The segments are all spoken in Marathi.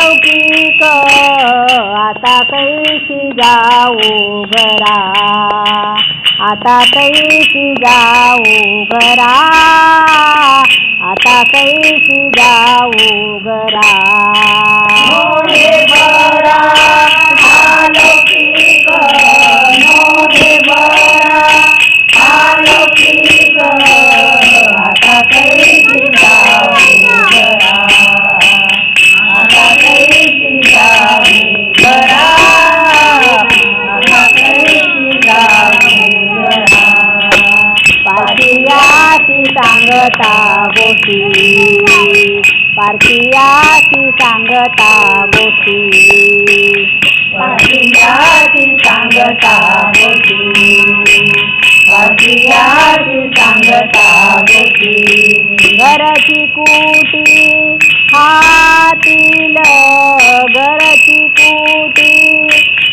लौकिक आता कैशी जाऊ घरा? आता कैशी जाऊ घरा? आता कैशी जाऊ घरा? सांगता गोष्टी पारखियाची सांगता गोष्टी पारखियाची सांगता गोष्टी पारखियाची सांगता गोष्टी घरची कुटी हातील घरची कुटी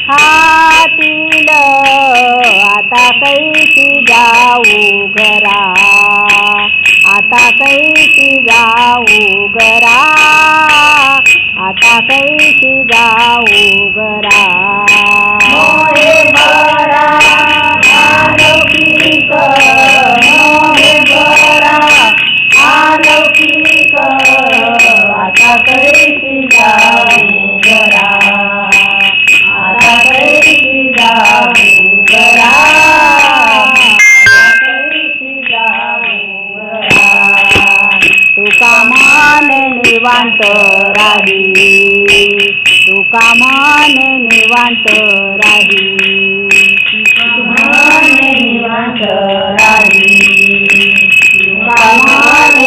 हातील. आता कैसी जाऊ? उगरा आता काही निवांत राही. तुका मन निवांत राही. निवांत राही.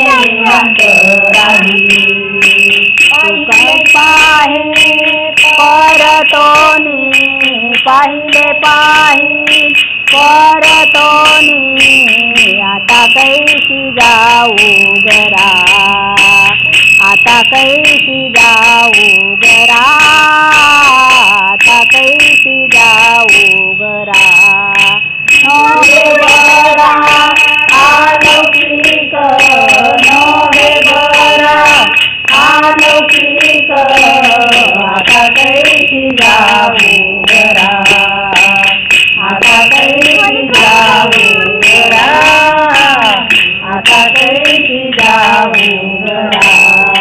निवांत राही. पाहे परतोनी पाहिले पाही परतोनी. आता कैसी जाऊ घरा. कैसी जाऊ घरा कैसी जाऊ घरा नोहे बरा आलौकिक नोहे बरा आलौकिक